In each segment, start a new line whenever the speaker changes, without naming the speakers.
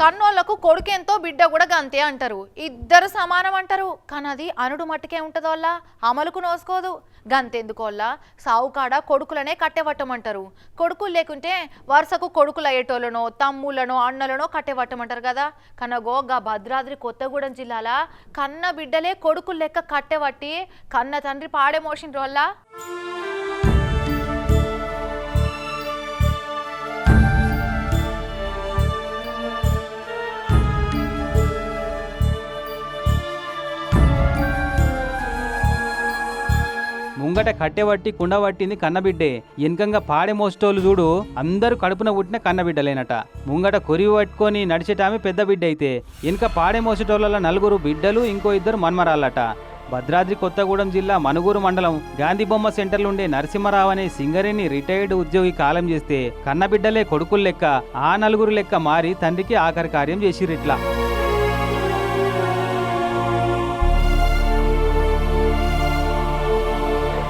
కన్నోళ్ళకు కొడుకెంతో బిడ్డ కూడా గంతే అంటారు. ఇద్దరు సమానం అంటారు. కానీ అది అనుడు మట్టుకే ఉంటుందోళ్ళ అమలుకు నోసుకోదు. గంతెందుకోల్లా? సావుకాడ కొడుకులనే కట్టెవట్టమంటారు కొడుకులు లేకుంటే వరుసకు కొడుకులు అయ్యేటోళ్ళనో తమ్ముళ్ళనో అన్నలనో కట్టెవట్టమంటారు కదా. కనగో గా భద్రాద్రి కొత్తగూడెం జిల్లాల? కన్న బిడ్డలే కొడుకులు లెక్క కట్టెవట్టి కన్న తండ్రి పాడే మోసిన వల్ల
ముంగట కట్టెబట్టి కుండబట్టింది కన్నబిడ్డే. ఎనకంగా పాడే మోసేటోళ్ళు చూడు అందరూ కడుపున పుట్టిన కన్నబిడ్డలేనట. ముంగట కొరివి పట్టుకొని నడిచేటామె పెద్ద బిడ్డ అయితే వెనక పాడే మోసేటోళ్ళ నలుగురు బిడ్డలు ఇంకో ఇద్దరు మన్మరాళ్ళట. భద్రాద్రి కొత్తగూడెం జిల్లా మనుగూరు మండలం గాంధీ బొమ్మ సెంటర్లో ఉండే నరసింహరావు అనే సింగరేణి రిటైర్డ్ ఉద్యోగి కాలం చేస్తే కన్నబిడ్డలే కొడుకులు లెక్క ఆ నలుగురు లెక్క మారి తండ్రికి ఆఖరి కార్యం చేసిరిట్లా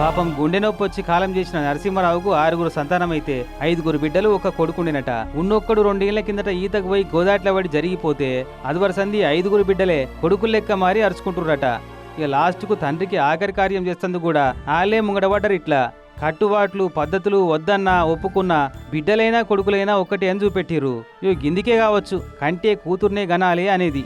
పాపం గుండె నొప్పి వచ్చి కాలం చేసిన నరసింహరావుకు ఆరుగురు సంతానమైతే ఐదుగురు బిడ్డలు ఒక కొడుకుండినట. ఉన్నొక్కడు రెండేళ్ళ కిందట ఈతకు పోయి గోదాట్ల పడి జరిగిపోతే అదివర సంధి ఐదుగురు బిడ్డలే కొడుకులు లెక్క మారి అరుచుకుంటుర్రట. ఇక లాస్ట్కు తండ్రికి ఆఖరి కార్యం చేస్తందుకు కూడా ఆలే ముంగడబడ్డరు ఇట్లా. కట్టుబాట్లు పద్ధతులు వద్దన్నా ఒప్పుకున్నా బిడ్డలైనా కొడుకులైనా ఒకటి అని చూపెట్టిర్రు. ఇవి గిందికే కావచ్చు కంటే కూతుర్నే గనాలి అనేది.